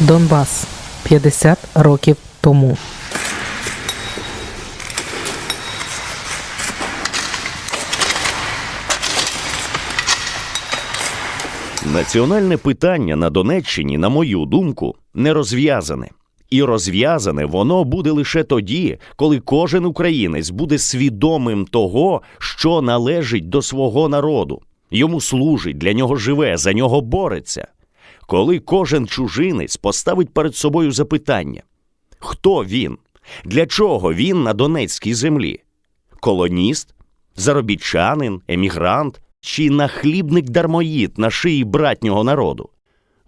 Донбас 50 років тому. Національне питання на Донеччині, на мою думку, не розв'язане. І розв'язане воно буде лише тоді, коли кожен українець буде свідомим того, що належить до свого народу, йому служить, для нього живе, за нього бореться. Коли кожен чужинець поставить перед собою запитання: хто він? Для чого він на Донецькій землі? Колоніст, заробітчанин, емігрант чи нахлібник дармоїд на шиї братнього народу?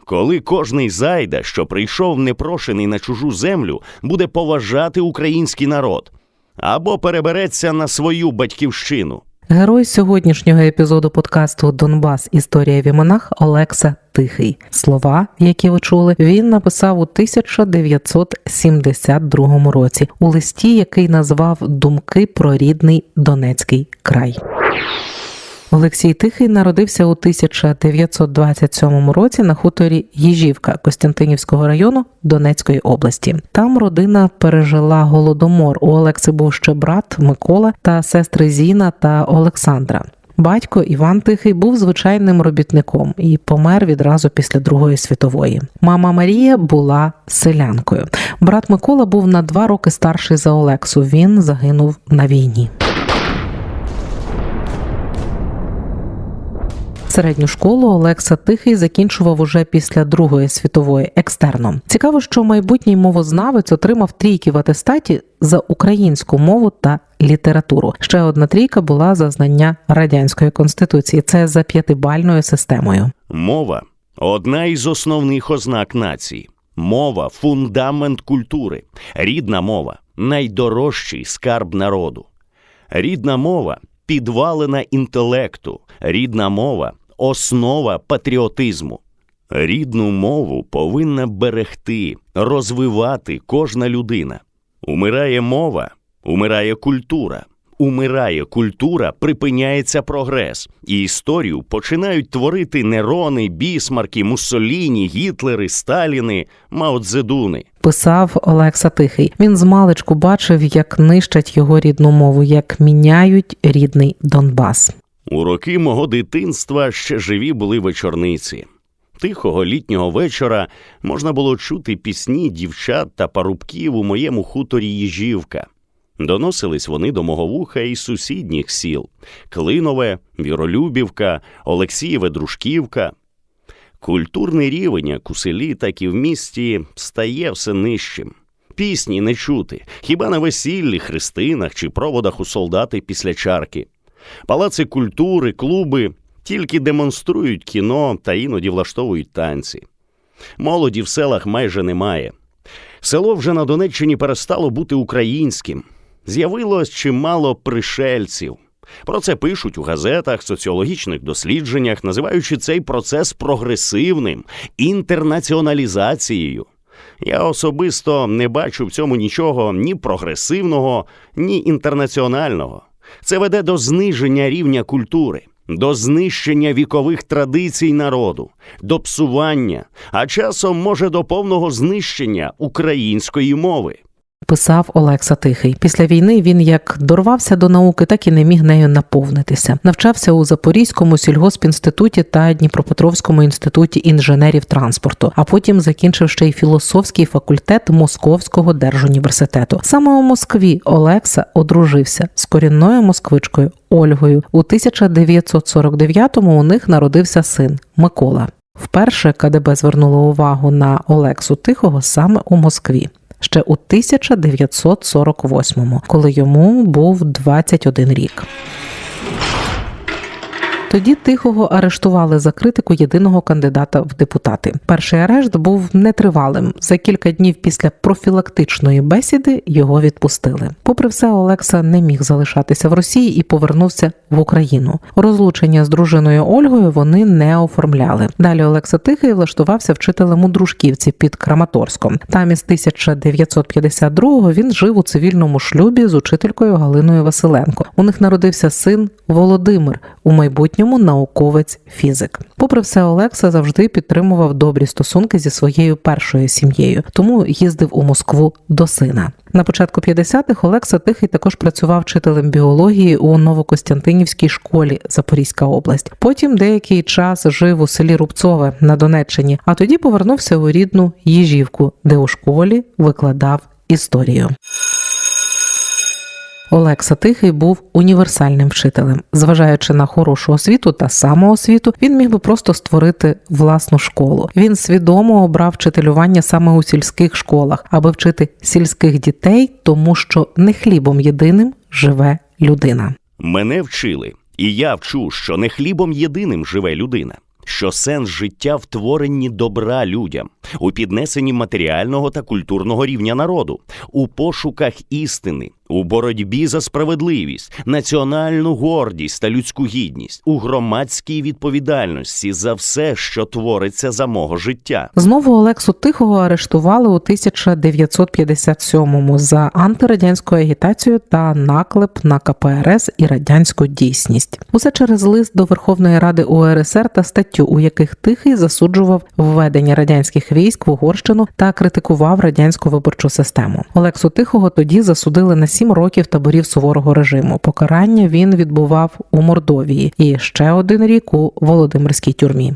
Коли кожний зайда, що прийшов непрошений на чужу землю, буде поважати український народ або перебереться на свою батьківщину. Герой сьогоднішнього епізоду подкасту Донбас Історія в іменах Олекса Тихий. Слова, які ви чули, він написав у 1972 році у листі, який назвав Думки про рідний Донецький край. Олексій Тихий народився у 1927 році на хуторі Їжівка Костянтинівського району Донецької області. Там родина пережила голодомор. У Олекси був ще брат Микола та сестри Зіна та Олександра. Батько Іван Тихий був звичайним робітником і помер відразу після Другої світової. Мама Марія була селянкою. Брат Микола був на два роки старший за Олексу. Він загинув на війні. Середню школу Олекса Тихий закінчував уже після Другої світової екстерном. Цікаво, що майбутній мовознавець отримав трійки в атестаті за українську мову та літературу. Ще одна трійка була за знання радянської конституції. Це за п'ятибальною системою. Мова одна із основних ознак нації. Мова фундамент культури. Рідна мова найдорожчий скарб народу. Рідна мова підвалина інтелекту. Рідна мова основа патріотизму. Рідну мову повинна берегти, розвивати кожна людина. Умирає мова, умирає культура. Умирає культура, припиняється прогрес, і історію починають творити Нерони, Бісмарки, Муссоліні, Гітлери, Сталіни, Маотзедуни. Писав Олекса Тихий. Він з маличку бачив, як нищать його рідну мову, як міняють рідний Донбас. У роки мого дитинства ще живі були вечорниці. Тихого літнього вечора можна було чути пісні дівчат та парубків у моєму хуторі Їжівка. Доносились вони до мого вуха із сусідніх сіл Клинове, Віролюбівка, Олексієве Дружківка. Культурний рівень як у селі, так і в місті стає все нижчим. Пісні не чути, хіба на весіллі, хрестинах чи проводах у солдати після чарки. Палаци культури, клуби тільки демонструють кіно та іноді влаштовують танці. Молоді в селах майже немає. Село вже на Донеччині перестало бути українським. З'явилось чимало пришельців. Про це пишуть у газетах, соціологічних дослідженнях, називаючи цей процес прогресивним інтернаціоналізацією. Я особисто не бачу в цьому нічого ні прогресивного, ні інтернаціонального. Це веде до зниження рівня культури, до знищення вікових традицій народу, до псування, а часом може до повного знищення української мови. Писав Олекса Тихий. Після війни він як дорвався до науки, так і не міг нею наповнитися. Навчався у Запорізькому сільгоспінституті та Дніпропетровському інституті інженерів транспорту, а потім закінчив ще й філософський факультет Московського держуніверситету. Саме у Москві Олекса одружився з корінною москвичкою Ольгою. У 1949-му у них народився син Микола. Вперше КДБ звернуло увагу на Олексу Тихого саме у Москві. Ще у 1948-му, коли йому був 21 рік. Тоді тихого арештували за критику єдиного кандидата в депутати. Перший арешт був нетривалим. За кілька днів після профілактичної бесіди його відпустили. Попри все, Олекса не міг залишатися в Росії і повернувся в Україну. Розлучення з дружиною Ольгою вони не оформляли. Далі Олекса Тихий влаштувався вчителем у дружківці під Краматорськом. Там із 1952-го він жив у цивільному шлюбі з учителькою Галиною Василенко. У них народився син Володимир. У майбутньому майбутньому науковець фізик. Попри все, Олекса завжди підтримував добрі стосунки зі своєю першою сім'єю, тому їздив у Москву до сина. На початку 50-х Олекса Тихий також працював вчителем біології у Новокостянтинівській школі Запорізька область. Потім деякий час жив у селі Рубцове на Донеччині, а тоді повернувся у рідну Їжівку, де у школі викладав історію. Олекса Тихий був універсальним вчителем. Зважаючи на хорошу освіту та самоосвіту, він міг би просто створити власну школу. Він свідомо обрав вчителювання саме у сільських школах, аби вчити сільських дітей, тому що не хлібом єдиним живе людина. Мене вчили, і я вчу, що не хлібом єдиним живе людина, що сенс життя в творенні добра людям, у піднесенні матеріального та культурного рівня народу, у пошуках істини, у боротьбі за справедливість, національну гордість та людську гідність, у громадській відповідальності за все, що твориться за мого життя. Знову Олексу Тихого арештували у 1957-му за антирадянську агітацію та наклеп на КПРС і радянську дійсність. Усе через лист до Верховної Ради УРСР та статтю, у яких Тихий засуджував введення радянських військ в Угорщину та критикував радянську виборчу систему. Олексу Тихого тоді засудили на сім років таборів суворого режиму. Покарання він відбував у Мордовії і ще один рік у Володимирській тюрмі.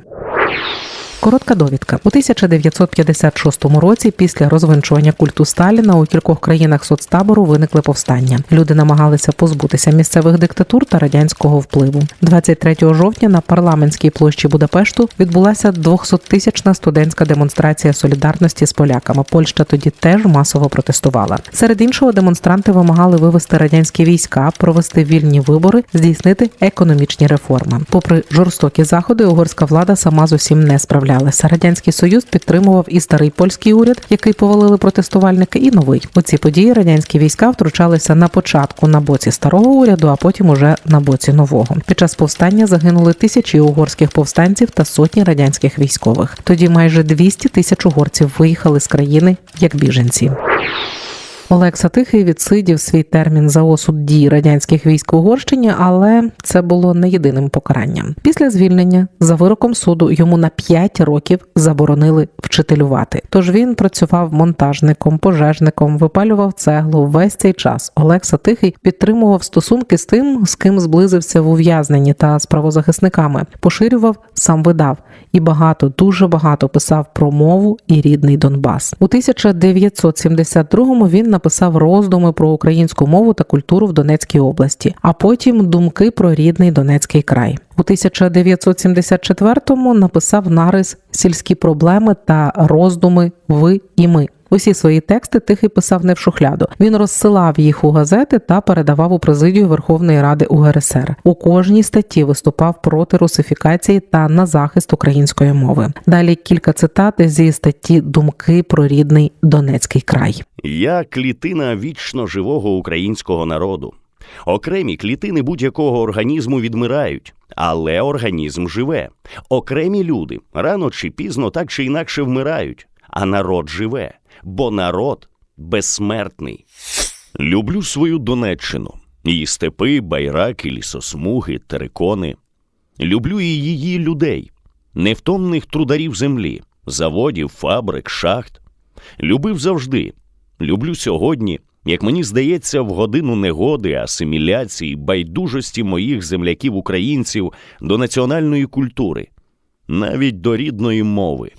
Коротка довідка у 1956 році, після розвинчування культу Сталіна у кількох країнах соцтабору виникли повстання. Люди намагалися позбутися місцевих диктатур та радянського впливу. 23 жовтня на парламентській площі Будапешту відбулася 200-тисячна студентська демонстрація солідарності з поляками. Польща тоді теж масово протестувала. Серед іншого, демонстранти вимагали вивести радянські війська, провести вільні вибори, здійснити економічні реформи. Попри жорстокі заходи, угорська влада сама з усім не справлялася. Радянський Союз підтримував і старий польський уряд, який повалили протестувальники, і новий. У ці події радянські війська втручалися на початку на боці старого уряду, а потім уже на боці нового. Під час повстання загинули тисячі угорських повстанців та сотні радянських військових. Тоді майже 200 тисяч угорців виїхали з країни як біженці. Олекса Тихий відсидів свій термін за осуд дій радянських військ в Угорщині, але це було не єдиним покаранням. Після звільнення за вироком суду йому на 5 років заборонили вчителювати. Тож він працював монтажником, пожежником, випалював цеглу. Весь цей час Олекса Тихий підтримував стосунки з тим, з ким зблизився в ув'язненні та з правозахисниками, поширював, сам видав і багато, дуже багато писав про мову і рідний Донбас. У 1972-му він написав роздуми про українську мову та культуру в Донецькій області, а потім думки про рідний Донецький край. У 1974-му написав нарис Сільські проблеми та роздуми Ви і ми. Усі свої тексти тихий писав не в шухляду. Він розсилав їх у газети та передавав у президію Верховної Ради УРСР. У кожній статті виступав проти русифікації та на захист української мови. Далі кілька цитат зі статті Думки про рідний Донецький край. Я клітина вічно живого українського народу. Окремі клітини будь-якого організму відмирають, але організм живе. Окремі люди рано чи пізно так чи інакше вмирають, а народ живе, бо народ безсмертний. Люблю свою Донеччину, її степи, байраки, лісосмуги, терикони. Люблю і її людей, невтомних трударів землі, заводів, фабрик, шахт. Любив завжди, люблю сьогодні, як мені здається, в годину негоди, асиміляції, байдужості моїх земляків-українців до національної культури, навіть до рідної мови.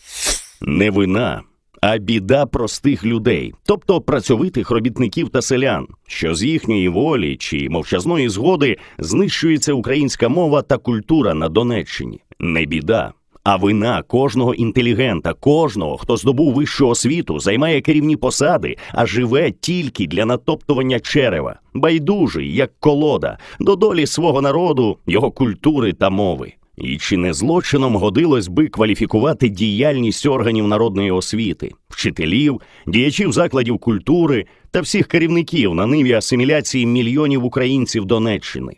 Не вина, а біда простих людей, тобто працьовитих робітників та селян, що з їхньої волі чи мовчазної згоди знищується українська мова та культура на Донеччині. Не біда, а вина кожного інтелігента, кожного, хто здобув вищу освіту, займає керівні посади, а живе тільки для натоптування черева, байдужий, як колода, до долі свого народу, його культури та мови. І чи не злочином годилось би кваліфікувати діяльність органів народної освіти, вчителів, діячів закладів культури та всіх керівників на ниві асиміляції мільйонів українців Донеччини?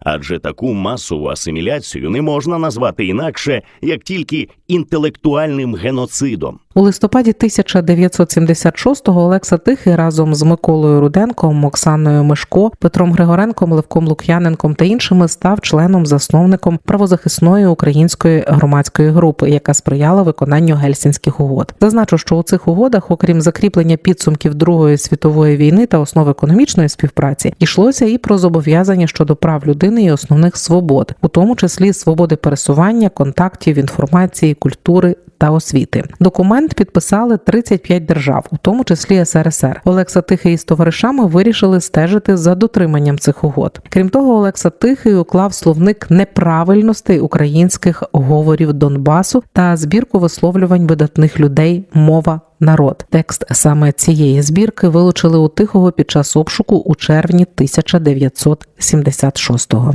Адже таку масову асиміляцію не можна назвати інакше, як тільки інтелектуальним геноцидом. У листопаді 1976-го Олекса Тихий разом з Миколою Руденком, Оксаною Мишко, Петром Григоренком, Левком Лук'яненком та іншими став членом засновником правозахисної української громадської групи, яка сприяла виконанню гельсінських угод. Зазначу, що у цих угодах, окрім закріплення підсумків Другої світової війни та основ економічної співпраці, йшлося і про зобов'язання щодо прав людини і основних свобод, у тому числі свободи пересування, контактів, інформації, культури та освіти. Документ підписали 35 держав, у тому числі СРСР. Олекса Тихий із товаришами вирішили стежити за дотриманням цих угод. Крім того, Олекса Тихий уклав словник неправильностей українських говорів Донбасу та збірку висловлювань видатних людей мова. Народ текст саме цієї збірки вилучили у тихого під час обшуку у червні 1976-го.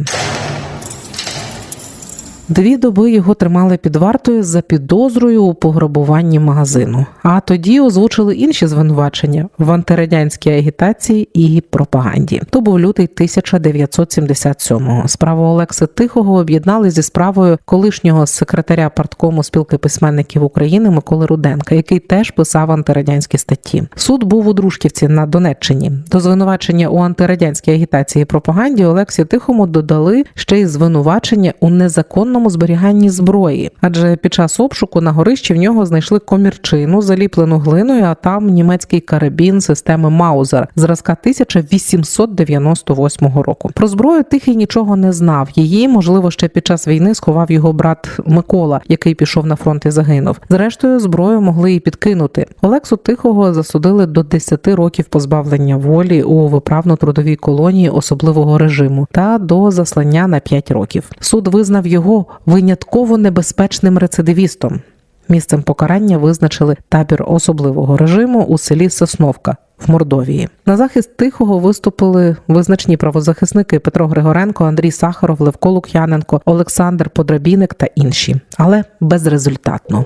Дві доби його тримали під вартою за підозрою у пограбуванні магазину. А тоді озвучили інші звинувачення в антирадянській агітації і пропаганді. То був лютий 1977-го. Справу Олекси Тихого об'єднали зі справою колишнього секретаря парткому спілки письменників України Миколи Руденка, який теж писав антирадянські статті. Суд був у Дружківці на Донеччині. До звинувачення у антирадянській агітації і пропаганді Олексі Тихому додали ще й звинувачення у незаконному зберіганні зброї, адже під час обшуку на горищі в нього знайшли комірчину, заліплену глиною, а там німецький карабін системи Маузер зразка 1898 року. Про зброю тихий нічого не знав. Її, можливо, ще під час війни сховав його брат Микола, який пішов на фронт і загинув. Зрештою, зброю могли і підкинути. Олексу Тихого засудили до 10 років позбавлення волі у виправно-трудовій колонії особливого режиму та до заслання на 5 років. Суд визнав його винятково небезпечним рецидивістом. Місцем покарання визначили табір особливого режиму у селі Сосновка в Мордовії. На захист тихого виступили визначні правозахисники Петро Григоренко, Андрій Сахаров, Левко Лук'яненко, Олександр Подрабіник та інші, але безрезультатно.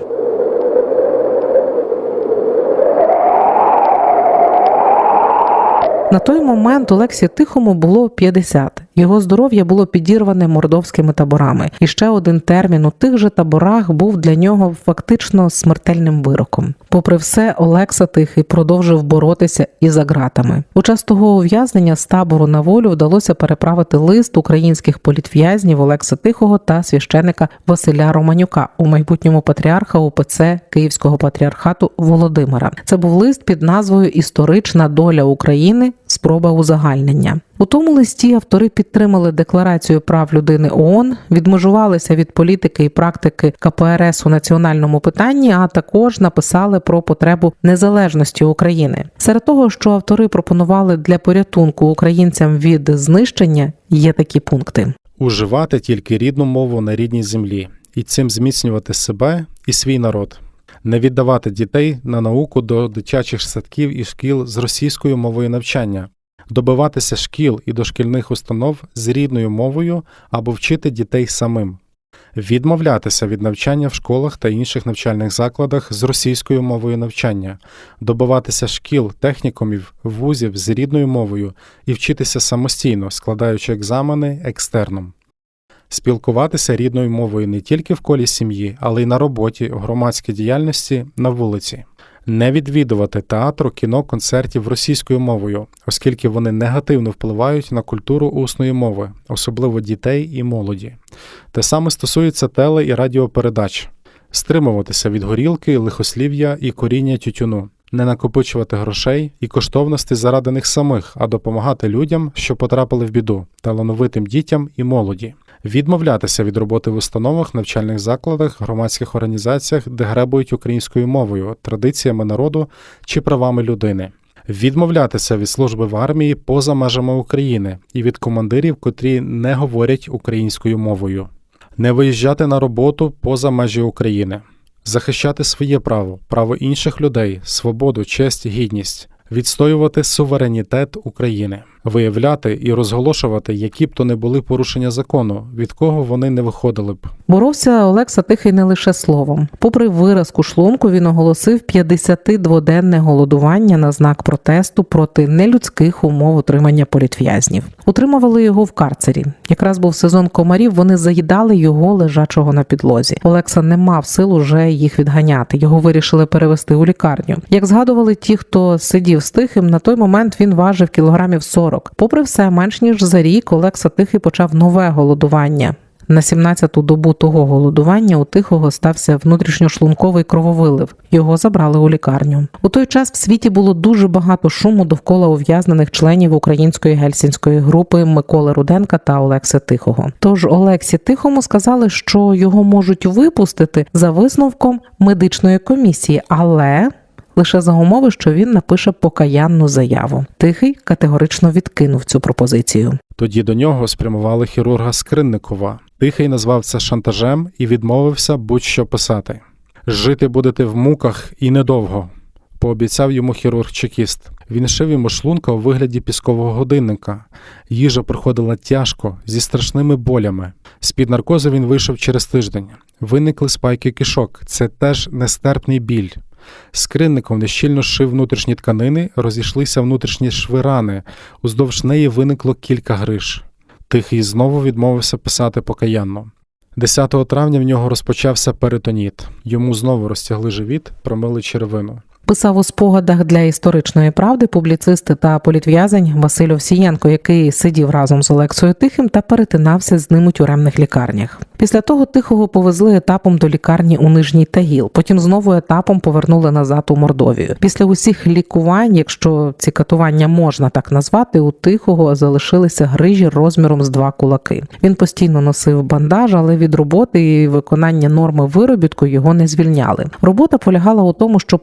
На той момент Олексі Тихому було 50. Його здоров'я було підірване мордовськими таборами. І ще один термін у тих же таборах був для нього фактично смертельним вироком. Попри все, Олекса Тихий продовжив боротися і за ґратами. У час того ув'язнення з табору на волю вдалося переправити лист українських політв'язнів Олекса Тихого та священика Василя Романюка у майбутньому патріарха УПЦ Київського патріархату Володимира. Це був лист під назвою Історична доля України. Спроба узагальнення у тому листі автори підтримали декларацію прав людини ООН, відмежувалися від політики і практики КПРС у національному питанні, а також написали про потребу незалежності України. Серед того, що автори пропонували для порятунку українцям від знищення, є такі пункти. Уживати тільки рідну мову на рідній землі і цим зміцнювати себе і свій народ. Не віддавати дітей на науку до дитячих садків і шкіл з російською мовою навчання, добиватися шкіл і дошкільних установ з рідною мовою або вчити дітей самим, відмовлятися від навчання в школах та інших навчальних закладах з російською мовою навчання, добиватися шкіл, технікумів, вузів з рідною мовою і вчитися самостійно, складаючи екзамени екстерном. Спілкуватися рідною мовою не тільки в колі сім'ї, але й на роботі, в громадській діяльності, на вулиці. Не відвідувати театру, кіно, концертів російською мовою, оскільки вони негативно впливають на культуру усної мови, особливо дітей і молоді. Те саме стосується теле і радіопередач, стримуватися від горілки, лихослів'я і коріння тютюну, не накопичувати грошей і коштовності заради них самих, а допомагати людям, що потрапили в біду, талановитим дітям і молоді. Відмовлятися від роботи в установах, навчальних закладах, громадських організаціях, де гребують українською мовою, традиціями народу чи правами людини. Відмовлятися від служби в армії поза межами України і від командирів, котрі не говорять українською мовою, не виїжджати на роботу поза межі України, захищати своє право, право інших людей, свободу, честь, гідність, відстоювати суверенітет України. Виявляти і розголошувати, які б то не були порушення закону, від кого вони не виходили б. Боровся Олекса Тихий не лише словом. Попри виразку шлунку, він оголосив 52-денне голодування на знак протесту проти нелюдських умов утримання політв'язнів. Утримували його в карцері. Якраз був сезон комарів. Вони заїдали його лежачого на підлозі. Олекса не мав сил уже їх відганяти. Його вирішили перевести у лікарню. Як згадували ті, хто сидів з тихим, на той момент він важив кілограмів 40. Попри все, менш ніж за рік Олекса Тихий почав нове голодування. На 17-ту добу того голодування у тихого стався внутрішньошлунковий крововилив. Його забрали у лікарню. У той час в світі було дуже багато шуму довкола ув'язнених членів української гельсінської групи Миколи Руденка та Олекси Тихого. Тож Олексі Тихому сказали, що його можуть випустити за висновком медичної комісії, але. Лише за умови, що він напише покаянну заяву. Тихий категорично відкинув цю пропозицію. Тоді до нього спрямували хірурга Скринникова. Тихий назвав це шантажем і відмовився будь-що писати. Жити будете в муках і недовго, пообіцяв йому хірург-чекіст. Він шив йому шлунка у вигляді піскового годинника. Їжа проходила тяжко, зі страшними болями. З-під наркозу він вийшов через тиждень. Виникли спайки кишок. Це теж нестерпний біль. Скринником нещільно шив внутрішні тканини, розійшлися внутрішні шви рани. Уздовж неї виникло кілька гриш. Тихий знову відмовився писати покаянно. 10 травня в нього розпочався перитоніт. Йому знову розтягли живіт, промили черевину. Писав у спогадах для історичної правди публіцист та політв'язень Василь Овсієнко, який сидів разом з Олексою Тихим та перетинався з ним у тюремних лікарнях. Після того тихого повезли етапом до лікарні у Нижній Тагіл. Потім знову етапом повернули назад у Мордовію. Після усіх лікувань, якщо ці катування можна так назвати, у тихого залишилися грижі розміром з два кулаки. Він постійно носив бандаж, але від роботи і виконання норми виробітку його не звільняли. Робота полягала у тому, щоб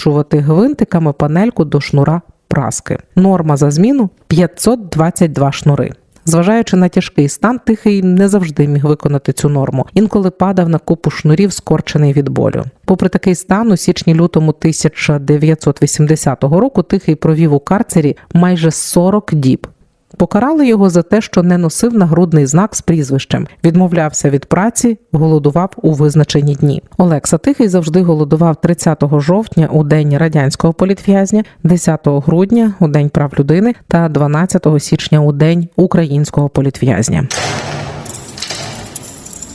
прикручувати гвинтиками панельку до шнура праски. Норма за зміну 522 шнури. Зважаючи на тяжкий стан, тихий не завжди міг виконати цю норму. Інколи падав на купу шнурів, скорчений від болю. Попри такий стан, у січні-лютому 1980 року тихий провів у карцері майже 40 діб. Покарали його за те, що не носив нагрудний знак з прізвищем, відмовлявся від праці, голодував у визначені дні. Олекса Тихий завжди голодував 30 жовтня у день радянського політв'язня, 10 грудня у день прав людини та 12 січня у день українського політв'язня.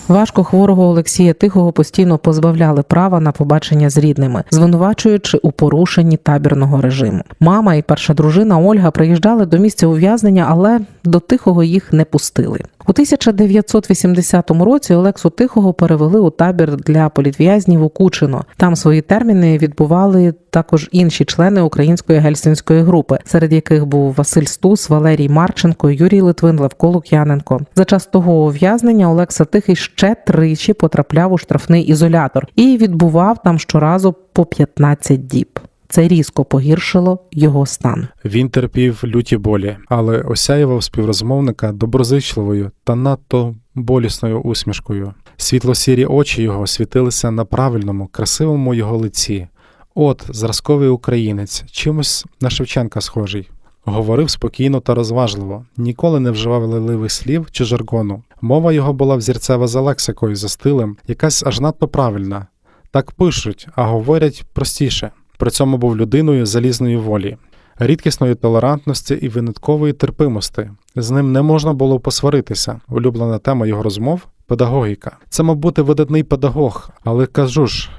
Важко хворого Олексія Тихого постійно позбавляли права на побачення з рідними, звинувачуючи у порушенні табірного режиму. Мама і перша дружина Ольга приїжджали до місця ув'язнення, але до тихого їх не пустили. У 1980 році Олексу Тихого перевели у табір для політв'язнів у Кучино. Там свої терміни відбували також інші члени української гельсінської групи, серед яких був Василь Стус, Валерій Марченко, Юрій Литвин, Левко Лук'яненко. За час того ув'язнення Олекса Тихий ще тричі потрапляв у штрафний ізолятор і відбував там щоразу по 15 діб. Це різко погіршило його стан. Він терпів люті болі, але осяював співрозмовника доброзичливою та надто болісною усмішкою. Світло-сірі очі його світилися на правильному, красивому його лиці. От, зразковий українець, чимось на Шевченка схожий. Говорив спокійно та розважливо, ніколи не вживав лиливих слів чи жаргону. Мова його була взірцева за лексикою, за стилем, якась аж надто правильна. Так пишуть, а говорять простіше. При цьому був людиною залізної волі, рідкісної толерантності і виняткової терпимості. З ним не можна було посваритися. Улюблена тема його розмов педагогіка. Це мав бути видатний педагог, але кажу ж.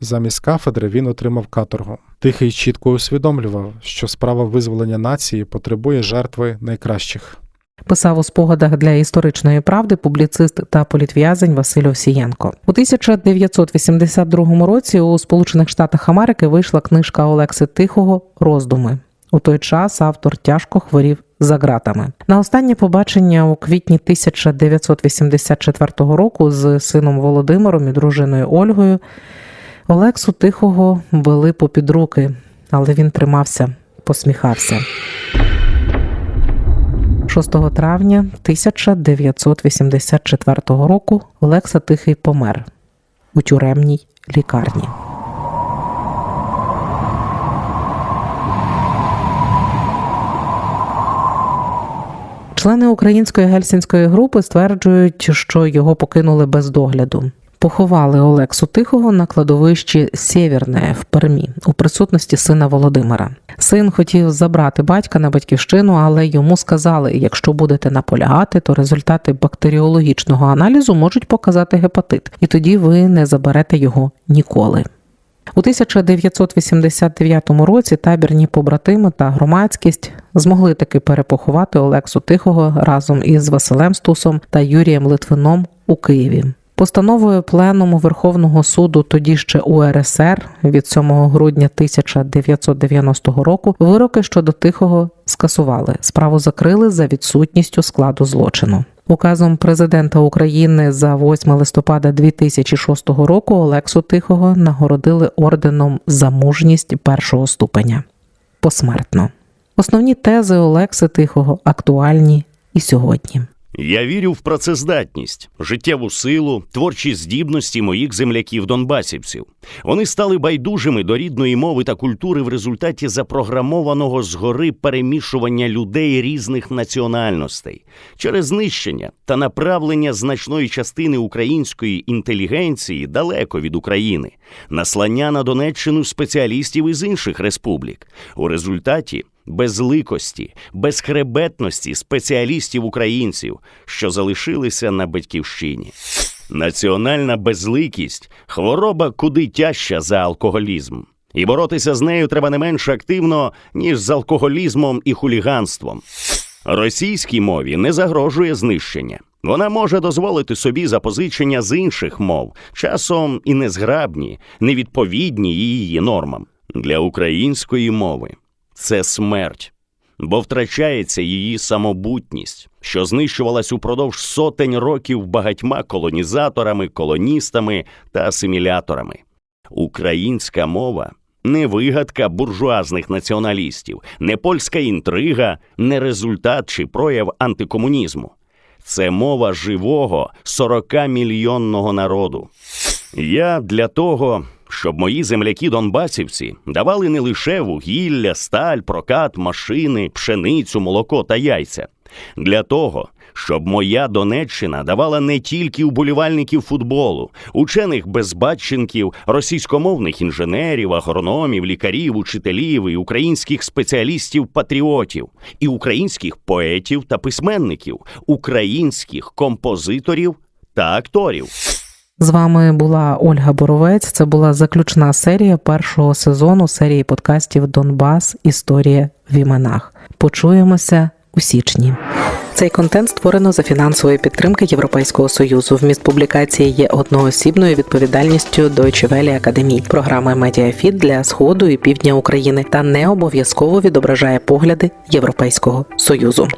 Замість кафедри він отримав каторгу. Тихий чітко усвідомлював, що справа визволення нації потребує жертви найкращих. Писав у спогадах для історичної правди публіцист та політв'язень Василь Овсієнко. У 1982 році у Сполучених Штатах Америки вийшла книжка Олекси Тихого Роздуми. У той час автор тяжко хворів за ґратами. На останнє побачення у квітні 1984 року з сином Володимиром і дружиною Ольгою Олексу Тихого вели попід руки, але він тримався, посміхався. 6 травня 1984 року Олекса Тихий помер у тюремній лікарні. Члени української гельсінської групи стверджують, що його покинули без догляду. Поховали Олексу Тихого на кладовищі Сєвєрне в Пермі у присутності сина Володимира. Син хотів забрати батька на батьківщину, але йому сказали: якщо будете наполягати, то результати бактеріологічного аналізу можуть показати гепатит, і тоді ви не заберете його ніколи. У 1989 році табірні побратими та громадськість змогли таки перепоховати Олексу Тихого разом із Василем Стусом та Юрієм Литвином у Києві. Постановою Пленуму Верховного суду тоді ще УРСР від 7 грудня 1990 року вироки щодо тихого скасували. Справу закрили за відсутністю складу злочину. Указом президента України за 8 листопада 2006 року Олексу Тихого нагородили орденом за мужність першого ступеня посмертно. Основні тези Олекси Тихого актуальні і сьогодні. Я вірю в працездатність, життєву силу, творчі здібності моїх земляків-донбасівців. Вони стали байдужими до рідної мови та культури в результаті запрограмованого згори перемішування людей різних національностей через знищення та направлення значної частини української інтелігенції далеко від України, наслання на Донеччину спеціалістів із інших республік. У результаті безликості, безхребетності спеціалістів українців, що залишилися на батьківщині. Національна безликість хвороба куди тяжча за алкоголізм. І боротися з нею треба не менш активно, ніж з алкоголізмом і хуліганством. Російській мові не загрожує знищення. Вона може дозволити собі запозичення з інших мов, часом і незграбні, невідповідні її нормам. Для української мови це смерть, бо втрачається її самобутність, що знищувалась упродовж сотень років багатьма колонізаторами, колоністами та асиміляторами. Українська мова не вигадка буржуазних націоналістів, не польська інтрига, не результат чи прояв антикомунізму. Це мова живого 40-мільйонного народу. Я для того, щоб мої земляки-донбасівці давали не лише вугілля, сталь, прокат, машини, пшеницю, молоко та яйця. Для того, щоб моя Донеччина давала не тільки уболівальників футболу, учених безбатченків, російськомовних інженерів, агрономів, лікарів, учителів і українських спеціалістів-патріотів, і українських поетів та письменників, українських композиторів та акторів. З вами була Ольга Боровець. Це була заключна серія першого сезону серії подкастів Донбас. Історія в іменах. Почуємося у січні. Цей контент створено за фінансової підтримки Європейського союзу. Вміст публікації є одноосібною відповідальністю Deutsche Welle Академії, програми Медіафіт для сходу і півдня України та не обов'язково відображає погляди Європейського союзу.